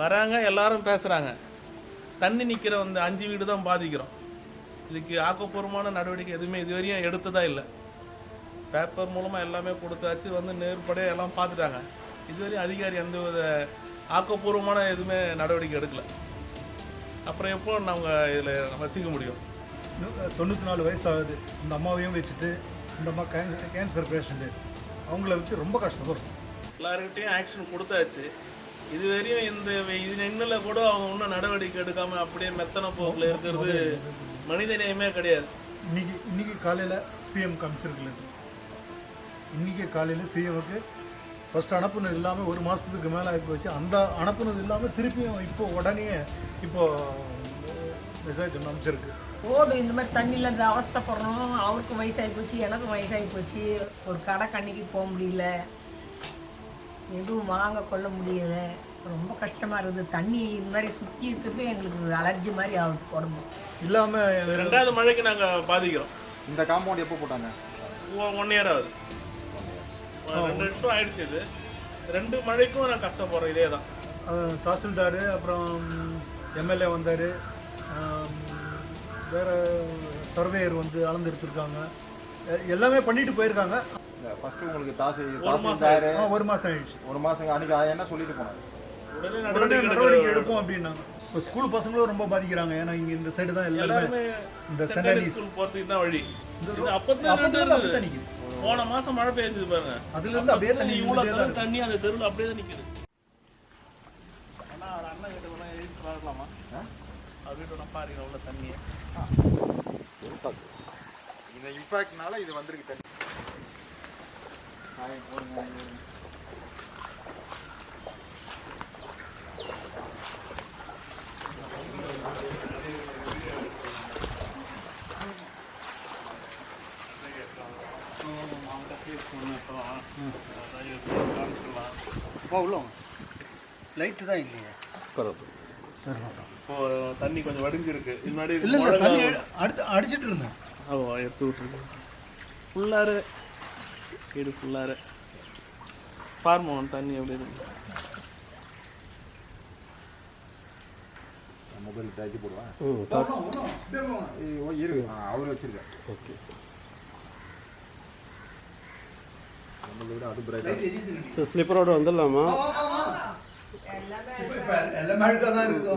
வராங்க எல்லாரும் பேசுகிறாங்க தண்ணி நிற்கிற அந்த அஞ்சு வீடு தான் பாதிக்கிறோம். இதுக்கு ஆக்கப்பூர்வமான நடவடிக்கை எதுவுமே இதுவரையும் எடுத்ததா இல்லை. பேப்பர் மூலமாக எல்லாமே கொடுத்தாச்சு வந்து நேர்படையாக எல்லாம் பார்த்துட்டாங்க. இதுவரையும் அதிகாரி எந்த வித ஆக்கப்பூர்வமான எதுவுமே நடவடிக்கை எடுக்கல. அப்புறம் எப்போ நம்ம இதில் வசிக்க முடியும்? தொண்ணூற்றி நாலு வயசு ஆகுது இந்த அம்மாவையும் வச்சுட்டு இந்த அம்மா கேன்சர் கேன்சர் பேஷண்ட்டு அவங்கள வச்சு ரொம்ப கஷ்டப்படுறோம். எல்லாருக்கிட்டையும் ஆக்ஷன் கொடுத்தாச்சு. இது வரையும் இந்த இது நின்னுல கூட அவங்க இன்னும் நடவடிக்கை எடுக்காம அப்படியே மெத்தன போக்கில் இருக்கிறது மனித நேயமே கிடையாது. இன்னைக்கு இன்னைக்கு காலையில் சிஎம் காமிச்சிருக்கல. இன்னைக்கு காலையில் சிஎம்க்கு ஃபர்ஸ்ட் அனுப்புனது இல்லாமல் ஒரு மாதத்துக்கு மேலே ஆகி போச்சு. அந்த அனுப்புனது இல்லாமல் திருப்பியும் இப்போ உடனே இப்போ மெசேஜ் ஒன்று அமைச்சிருக்கு ஓடு இந்த மாதிரி தண்ணியில் இந்த அவஸ்தைப்படுறோம். அவருக்கும் வயசாகி போச்சு எனக்கும் வயசாகி போச்சு. ஒரு கடை கண்ணிக்கு போக முடியல. எதுவும் வாங்க கொள்ள முடியல. ரொம்ப கஷ்டமாக இருக்குது. தண்ணி இந்த மாதிரி சுற்றி இருக்கிறப்ப எங்களுக்கு அலர்ஜி மாதிரி ஆகுது உடம்பு. இல்லாமல் ரெண்டாவது மழைக்கு நாங்க பாதிக்கிறோம். இந்த காம்பவுண்ட் எப்போ போட்டாங்க? ஒன் இயர் ஆகுது. ரெண்டு வருஷம் ஆயிடுச்சு இது. ரெண்டு மழைக்கும் நான் கஷ்டப்படுறேன் இதே தான். தாசில்தார் அப்புறம் எம்எல்ஏ வந்தார். வேற சர்வேயர் வந்து அளந்து எடுத்திருக்காங்க. எல்லாமே பண்ணிட்டு போயிருக்காங்க. ஃபர்ஸ்ட் உங்களுக்கு தாசி ஒரு மாசம் தாசில்தார் ஒரு மாதம் ஆயிடுச்சு. ஒரு மாசம் அன்னைக்கு என்ன சொல்லிட்டு போனாங்க உடனே நடவடிக்கை எடுப்போம் அப்படின்னாங்க. இப்போ ஸ்கூல் பசங்களும் ரொம்ப பாதிக்கிறாங்க. ஏன்னா இங்கே இந்த சைடு தான் எல்லாருமே இந்த சென்டரி ஸ்கூல் போறதுக்கு தான் வழி. அப்பத்துல இருந்து இருந்து போன மாசம் மழை பெஞ்சது பாருங்க. அதுலேருந்து அப்படியே தண்ணி இவ்வளவு தண்ணி அந்த தெருவில் அப்படியே தான் நிக்குது. அண்ணன் கிட்ட வேணா எழுதி பார்க்கலாமா அப்படின்ட்டு பாருங்க உள்ள தண்ணியை. இந்த இம்பாக்ட்னால இது வந்திருக்கு தண்ணி. அப்பா உள்ள லைட்டு தான் இல்லையே? இப்போ தண்ணி கொஞ்சம் வடிஞ்சிருக்கு. முன்னாடி இல்லை இல்லை மழை தண்ணி காலம். அடுத்து அடிச்சிட்டு இருந்தேன். ஆமா எடுத்து விட்டுருக்கு ஃபுல்லாரு வீடு ஃபுல்லாரு பார்மோன் தண்ணி எப்படி இருக்கு. மொபைல் தேய்ச்சி போடுவேன் இருக்கு அவர் வச்சிருக்கேன். ஓகே. சார் ஸ்லிப்பரோட வந்துடலாமா? எல்லாமே அழுக்கா தான் இருக்குது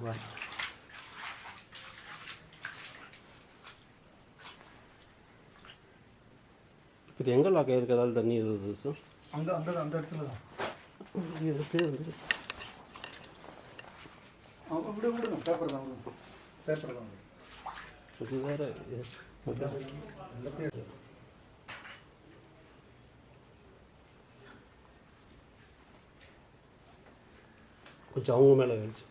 வாங்க. இது எங்கே லாக் ஆகிருக்கு ஏதாவது தண்ணி இருந்தது சார் அங்க அந்த அந்த இடத்துல தான் இது பேர் வந்து அப்படியே விடுங்க பேப்பர் தான் விடுங்க பேப்பர் தான். இது வேறு. கொஞ்சம் அவங்க மேலே ஆயிடுச்சு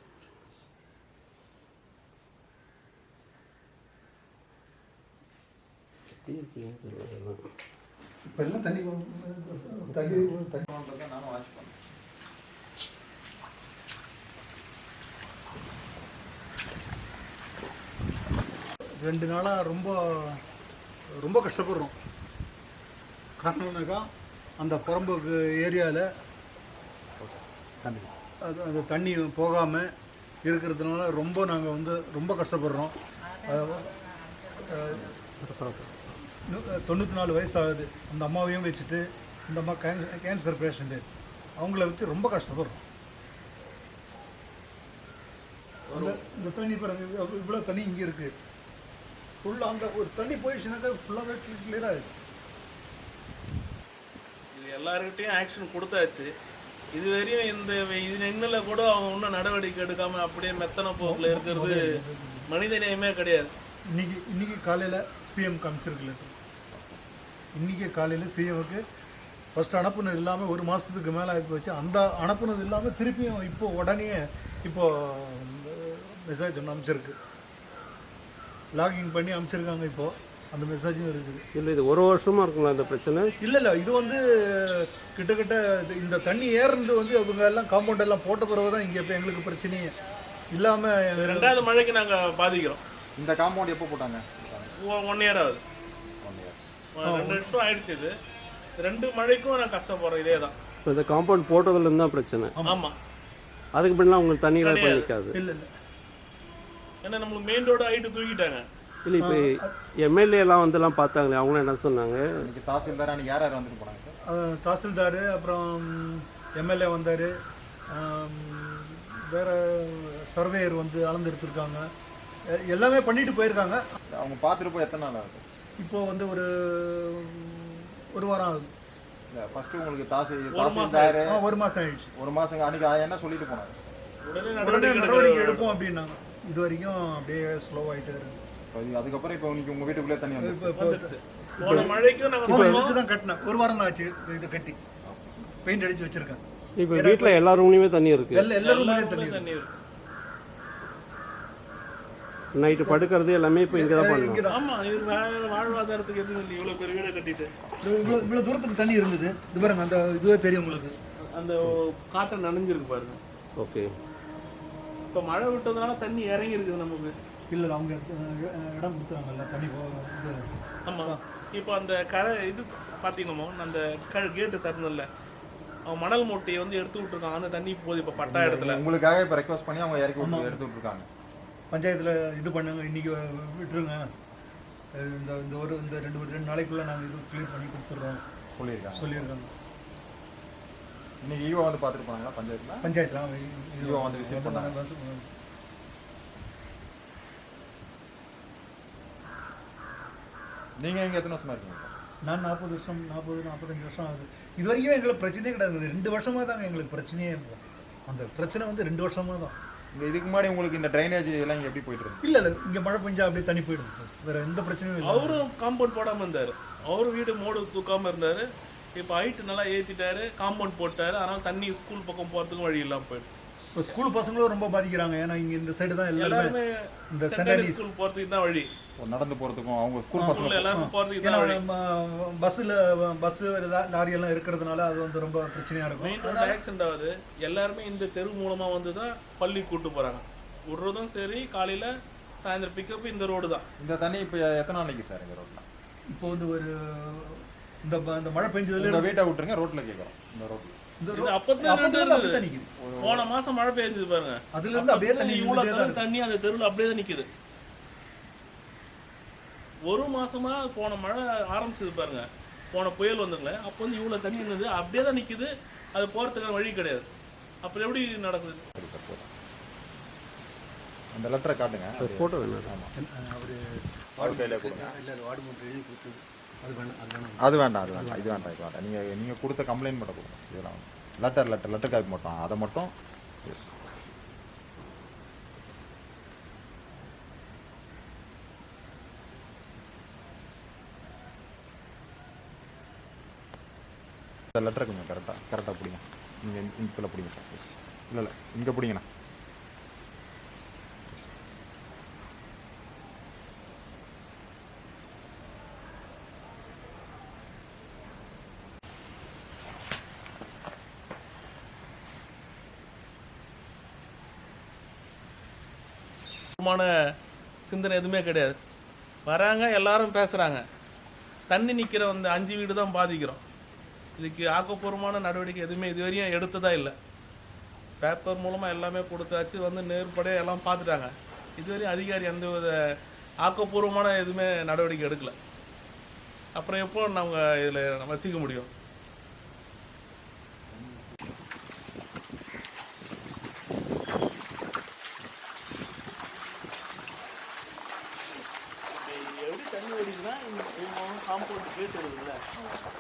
எப்படி இருக்கீங்க தெரியல. எல்லாம் தண்ணி. தண்ணி தண்ணி நானும் வாட்ச் பண்ணேன் ரெண்டு நாளாக ரொம்ப ரொம்ப கஷ்டப்படுறோம். காரணம்னாக்கா அந்த புறம்போக்கு ஏரியாவில் தண்ணி அது அந்த தண்ணி போகாமல் இருக்கிறதுனால ரொம்ப நாங்கள் வந்து ரொம்ப கஷ்டப்படுறோம். தொண்ணூற்றி நாலு வயசு ஆகுது அந்த அம்மாவையும் வச்சுட்டு இந்த அம்மா கேன்சர் கேன்சர் பேஷண்ட்டு அவங்கள வச்சு ரொம்ப கஷ்டப்படுறோம். அந்த இந்த தண்ணி பாருங்க இவ்வளோ- தண்ணி இங்கே இருக்குது ஃபுல்லாக அந்த ஒரு தண்ணி போயிடுச்சுனாக்கா ஃபுல்லாகவே கிளியராக இருக்குது இது எல்லாருக்கிட்டையும் ஆக்ஷன் கொடுத்தாச்சு. இது வரையும் இந்த இது நின்னுல கூட அவங்க இன்னும் நடவடிக்கை எடுக்காம அப்படியே மெத்தன போக்கில் இருக்கிறது மனித நேயமே கிடையாது. இன்னைக்கு இன்னைக்கு காலையில் சிஎம் காமிச்சிருக்கல இன்னைக்கு காலையில் சிஎம்க்கு ஃபர்ஸ்ட் அனுப்புனது இல்லாமல் ஒரு மாதத்துக்கு மேலே ஆகி போச்சு அந்த அனுப்புனது இல்லாமல் திருப்பியும் இப்போ உடனே இப்போ மெசேஜ் ஒன்று அமைச்சிருக்கு. லாகின் பண்ணி அமைச்சிருக்காங்க இப்போ. அந்த மெசேஜும் இருக்குது. இல்லை இது ஒரு வருஷமாக இருக்குங்களா இந்த பிரச்சனை? இல்லை இல்லை இது வந்து கிட்டத்தட்ட இந்த தண்ணி ஏறுறது வந்து அவங்க எல்லாம் காம்பவுண்ட் எல்லாம் போட்ட பிறகு தான் இங்கே இப்போ எங்களுக்கு பிரச்சனையே. இல்லாமல் ரெண்டாவது மழைக்கு நாங்க பாதிக்கிறோம். இந்த காம்பவுண்ட் எப்போ போட்டாங்க? ஒன் இயர் ஆகுது. ரெண்டு வருஷம் ஆயிடுச்சு இது. ரெண்டு மழைக்கும் நான் கஷ்டப்படுறேன் இதே தான். இப்போ இந்த காம்பவுண்ட் போட்டதுலேருந்து தான் பிரச்சனை. ஆமா. அதுக்கு பின்னாடி உங்களுக்கு தண்ணியில் போய் நிற்காது இல்லை இல்லை. ஏன்னா நம்மளுக்கு மெயின் ரோடு ஹைட்டு தூக்கிட்டாங்க. இல்லை இப்போ எம்எல்ஏலாம் வந்துலாம் பார்த்தாங்களே அவங்களும் என்ன சொன்னாங்க? இன்னைக்கு தாசில்தார் அன்னைக்கு யார் யார் வந்துட்டு போனாங்க சார்? தாசில்தார் அப்புறம் எம்எல்ஏ வந்தார். வேற சர்வேயர் வந்து அளந்தெடுத்திருக்காங்க எ- எல்லாமே பண்ணிட்டு போயிருக்காங்க. அவங்க பார்த்துட்டு போய் எத்தனை நாள் ஆகுது? இப்போ வந்து ஒரு ஒரு வாரம் ஆகுது. இல்லை ஃபர்ஸ்ட் உங்களுக்கு தாசி ஒரு மாசம் தாசில்தார் ஆ, ஒரு மாதம் ஆயிடுச்சு. ஒரு மாசங்க அன்னைக்கு என்ன சொல்லிட்டு போனாங்க உடனே உடனே நடவடிக்கை எடுப்போம் அப்படின்னாங்க. இது வரைக்கும் அப்படியே ஸ்லோ ஆகிட்டே இருக்கு. இப்போ இது- அதுக்கப்புறம் இப்போ இன்னைக்கு உங்க வீட்டுக்குள்ளே தண்ணி வந்து இப்போ- இப்போ வந்துருச்சு. போன மழைக்கும் நாங்க இப்போ சொன்னோம். இதுக்கு தான் கட்டினேன். ஒரு வாரம் தான் ஆச்சு இது கட்டி. பெயிண்ட் அடிச்சு வச்சிருக்கேன். இப்போ வீட்டில் எல்லா ரூம்லையுமே தண்ணி இருக்குது எல்லா எல்லா தண்ணி ரூம்லயும் தண்ணி இருக்கு. நைட்டு படுக்கிறது எல்லாமே இப்போ இங்கே தான் பண்ணணும். இங்கே தான் ஆமா இவர் வா- வாழ்வாதாரத்துக்கு எதுவும் இல்லை இவ்வளவு பெரிய வீடை கட்டிட்டு. இவ்வளோ இவ்வளோ தூரத்துக்கு தண்ணி இருந்தது. இது பாருங்க அந்த இதுவே தெரியும் உங்களுக்கு. அந்த காட்டை நனைஞ்சிருக்கு பாருங்க. ஓகே. இப்ப மழை விட்டதுனால தண்ணி இறங்கி இருக்குது நமக்கு. இல்லை அவங்க இடம் கொடுத்துறாங்கல்ல தண்ணி போ இது. ஆமா. இப்போ அந்த கரை இது பாத்தீங்கன்னா அந்த கேட்டு திறந்தல அவன் மணல் மூட்டையை வந்து எடுத்து விட்டுருக்கான் அந்த தண்ணி போகுது இப்ப பட்டா இடத்துல. உங்களுக்காக இப்போ ரெக்வஸ்ட் பண்ணி அவங்க இறக்கி விட்டு எடுத்து விட்டுருக்காங்க. பஞ்சாயத்தில் இது பண்ணுங்க இன்னைக்கு விட்டுருங்க. இந்த இந்த ஒரு இந்த ரெண்டு ரெண்டு நாளைக்குள்ள நாங்கள் இது க்ளீன் பண்ணி கொடுத்துட்றோம் சொல்லியிருக்காங்க. சொல்லியிருக்காங்க. இன்னைக்கு ஈவோ வந்து பார்த்துட்டு போனாங்களா பஞ்சாயத்தில்? பஞ்சாயத்தில் இவன் வந்து visit பண்ணாங்க. நீங்கள் இங்கே எத்தனை வருஷமா இருக்கீங்க? நான் நாற்பது வருஷம் நாற்பது நாற்பத்தஞ்சு வருஷம் ஆகுது. இது வரைக்கும் எங்களுக்கு பிரச்சனையே கிடையாது. ரெண்டு வருஷமா தாங்க எங்களுக்கு பிரச்சனையே. அந்த பிரச்சனை வந்து ரெண்டு வருஷமா தான். இதுக்கு முன்னாடி உங்களுக்கு இந்த ட்ரைனேஜ் எல்லாம் இங்கே எப்படி போயிட்டு இருக்கு இல்லை இல்லை. இங்கே மழை பெஞ்சா அப்படியே தண்ணி போயிடுது சார். வேற எந்த பிரச்சனையும் இல்லை. அவரும் காம்பவுண்ட் போடாம இருந்தாரு. அவரும் வீடு மோடு தூக்காம இருந்தாரு. இப்போ ஹைட் நல்லா ஏத்திட்டாரு காம்பவுண்ட் போட்டாரு. அதனால தண்ணி ஸ்கூல் பக்கம் போறதுக்கும் வழி இல்லாம போயிடுச்சு. இப்போ ஸ்கூல் பசங்களும் ரொம்ப பாதிக்கிறாங்க. ஏன்னா இங்கே இந்த சைடு தான் எல்லாருமே எல்லாருமே இந்த சென்டரி ஸ்கூல் போறதுக்கு தான் வழி. நடந்து போகிறதுக்கும் அவங்க ஸ்கூல் பசங்க எல்லாருக்கும் போறதுக்கு ஏன்னா தான் வழி. பஸ்ஸில் பஸ்ஸு லாரி எல்லாம் இருக்கிறதுனால அது வந்து ரொம்ப பிரச்சனையாக இருக்கும். மெயின் ஆக்சிடென்ட் ஆகுது. எல்லாருமே இந்த தெரு மூலமா வந்து தான் பள்ளி கூட்டு போறாங்க. விடுறதும் சரி காலையில சாயந்தரம் பிக்கப் இந்த ரோடு தான். இந்த தண்ணி இப்போ எத்தனை நாளைக்கு சார் இந்த ரோட்டில் இப்போ வந்து ஒரு இந்த மழை பெஞ்சதுல இந்த வீட்டை விட்டுருங்க ரோட்டில் கேட்குறோம் இந்த ரோட்டில் போன மாசம் மழை பெஞ்சது பாருங்க. அதுல இருந்து அப்படியே தண்ணி இவ்வளவு தண்ணி அந்த தெருவில் அப்படியே தான் நிக்குது. ஒரு மாசமா போன மழை ஆரம்பிச்சது பாருங்க. போன புயல் வந்துங்களே அப்போ வந்து இவ்வளவு தண்ணி இருந்தது அப்படியே தான் நிக்குது. அது போறதுக்கான வழி கிடையாது. அப்புறம் எப்படி நடக்குது? அந்த லெட்டரை காட்டுங்க. ஃபோட்டோ வேணும். ஆமாம் அவரு அவர் கையில் கொடுங்க. இல்ல வார்டு மூட்டை எழுதி கொடுத்தது. அது அது வேண்டாம் அது வேண்டாம். இது வேண்டாம் இது வேண்டாம். நீங்கள் நீங்கள் கொடுத்த கம்ப்ளைண்ட் மட்டும் கொடுங்க. இதெல்லாம் லெட்டர் லெட்டர் லெட்டர் காப்பி மட்டும். அதை மட்டும் எஸ் லெட்டர் கொஞ்சம் கரெக்டாக கரெக்டாக பிடிங்க. நீங்கள் இதில் பிடிங்க. சார் இல்லை இல்லை. இங்கே பிடிங்கண்ணா. மான சிந்தனை எதுவுமே கிடையாது. வராங்க எல்லாரும் பேசுகிறாங்க தண்ணி நிற்கிற அந்த அஞ்சு வீடு தான் பாதிக்கிறோம். இதுக்கு ஆக்கப்பூர்வமான நடவடிக்கை எதுவுமே இதுவரையும் எடுத்ததாக இல்லை. பேப்பர் மூலமாக எல்லாமே கொடுத்தாச்சு வந்து நேர்படையாக எல்லாம் பார்த்துட்டாங்க. இதுவரையும் அதிகாரி எந்த வித ஆக்கப்பூர்வமான எதுவுமே நடவடிக்கை எடுக்கலை. அப்புறம் எப்போ நாங்கள் இதில் வசிக்க முடியும் எப்படி தண்ணி வடிக்குன்னா இவங்க காம்பவுண்ட் கேட் இருக்குல்ல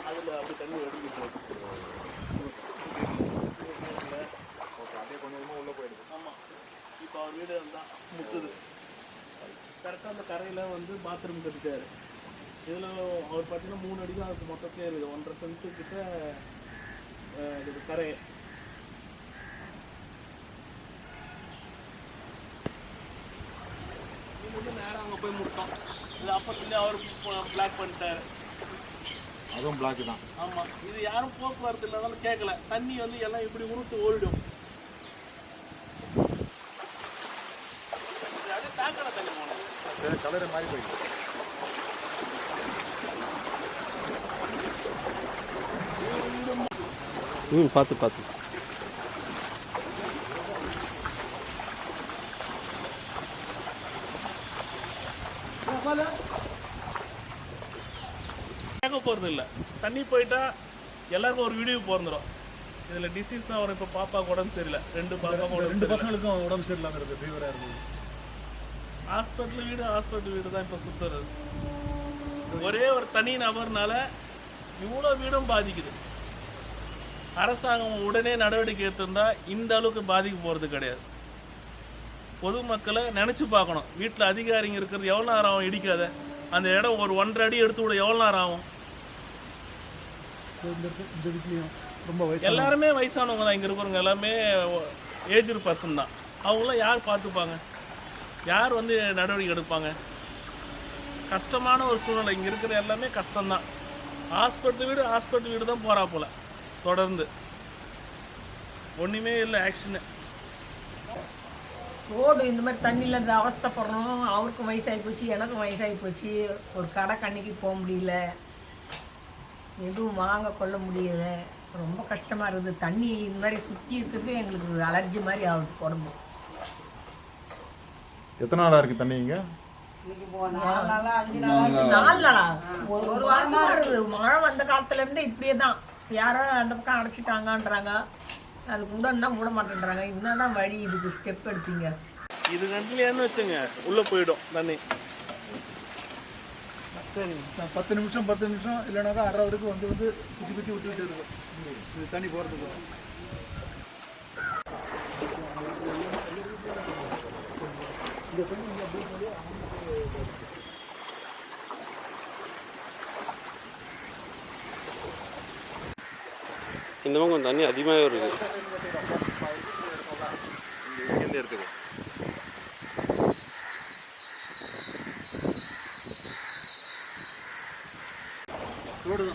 அதில் அப்படி தண்ணி வடிக்க போகுது அப்படியே கொஞ்சம் கொஞ்சமாக உள்ளே போயிடுது ஆமாம் இப்போ அவர் வீடு தான் முத்துது கரெக்டாக அந்த கரையில் வந்து பாத்ரூம் கட்டிட்டாரு. இதில் அவர் பார்த்தீங்கன்னா மூணு அடி தான் அதுக்கு மொத்தத்தையே இருக்குது. ஒன்றரை சென்ட்டு கிட்ட இது கரை. வந்து நேராக அங்கே போய் முடித்தோம் இது அப்பத்துலேயே அவர் பிளாக் பண்ணிட்டாரு. அதுவும் பிளாக்கு தான். ஆமா. இது யாரும் போக்குவரத்து இல்லாதனால கேட்கல தண்ணி வந்து எல்லாம் இப்படி உருட்டு ஓடிடும். கலரு மாதிரி போயிடுது ம் பார்த்து பார்த்து கேட்க போகிறது இல்லை. தண்ணி போயிட்டா எல்லாருக்கும் ஒரு வீடியோ பிறந்துடும் இதில் டிசீஸ் தான் வரும். இப்போ பாப்பாவுக்கு உடம்பு சரியில்லை. ரெண்டு பாப்பாவுக்கு ரெண்டு பசங்களுக்கும் உடம்பு சரியில்லாமல் இருக்குது ஃபீவராக இருக்குது ஹாஸ்பிட்டல் வீடு ஹாஸ்பிட்டல் வீடு தான் இப்போ சுத்துறது. ஒரே ஒரு தனி நபர்னால இவ்வளோ வீடும் பாதிக்குது. அரசாங்கம் உடனே நடவடிக்கை எடுத்திருந்தா இந்த அளவுக்கு பாதிக்க போகிறது கிடையாது. பொதுமக்களை நினச்சி பார்க்கணும். வீட்டில் அதிகாரிங்க இருக்கிறது எவ்வளோ நேரம் ஆகும் இடிக்காத? அந்த இடம் ஒரு ஒன்றரை அடி எடுத்து விட எவ்வளோ நேரம் ஆகும்? எல்லாருமே வயசானவங்க தான். இங்கே இருக்கிறவங்க எல்லாமே ஏஜ்டு பர்சன் தான். அவங்களாம் யார் பார்த்துப்பாங்க? யார் வந்து நடவடிக்கை எடுப்பாங்க? கஷ்டமான ஒரு சூழ்நிலை. இங்கே இருக்கிற எல்லாமே கஷ்டம்தான். ஹாஸ்பிட்டல் வீடு ஹாஸ்பிட்டல் வீடு தான் போகிறா போல. தொடர்ந்து. ஒன்றுமே இல்லை ஆக்ஷனு ரோடு இந்த மாதிரி தண்ணியில் இந்த அவஸ்தைப்படுறோம் அவருக்கும் வயசாகி போச்சு எனக்கும் வயசாகி போச்சு. ஒரு கடை கண்ணிக்கு போக முடியல. எதுவும் வாங்க கொள்ள முடியல. ரொம்ப கஷ்டமாக இருக்குது. தண்ணி இந்த மாதிரி சுற்றி இருக்கிறது எங்களுக்கு அலர்ஜி மாதிரி ஆகுது உடம்பு. எத்தனை நாளாக இருக்குது தண்ணி இங்கே? நாலு நாளா ஒரு ஒரு வாரமா மழை வந்த காலத்துல இருந்து இப்படியே தான். யாரோ அந்த பக்கம் அடைச்சிட்டாங்கன்றாங்க. அதுக்கு உடனே மூட மாட்டேன்றாங்க. என்னதான் வழி இதுக்கு ஸ்டெப் எடுத்தீங்க. இது கண்டிலேன்னு வச்சுங்க. உள்ளே போயிடும் தண்ணி. பத்து நிமிஷம் பத்து நிமிஷம் இல்லைனாக்கா அரை வரைக்கும் வந்து வந்து குத்தி குத்தி விட்டுக்கிட்டு இருக்கும். இது தண்ணி போகிறதுக்கு இந்த கொஞ்சம் தண்ணி அதிகமாகவே இருக்குது இங்கேருந்து இருக்குது. ரோடு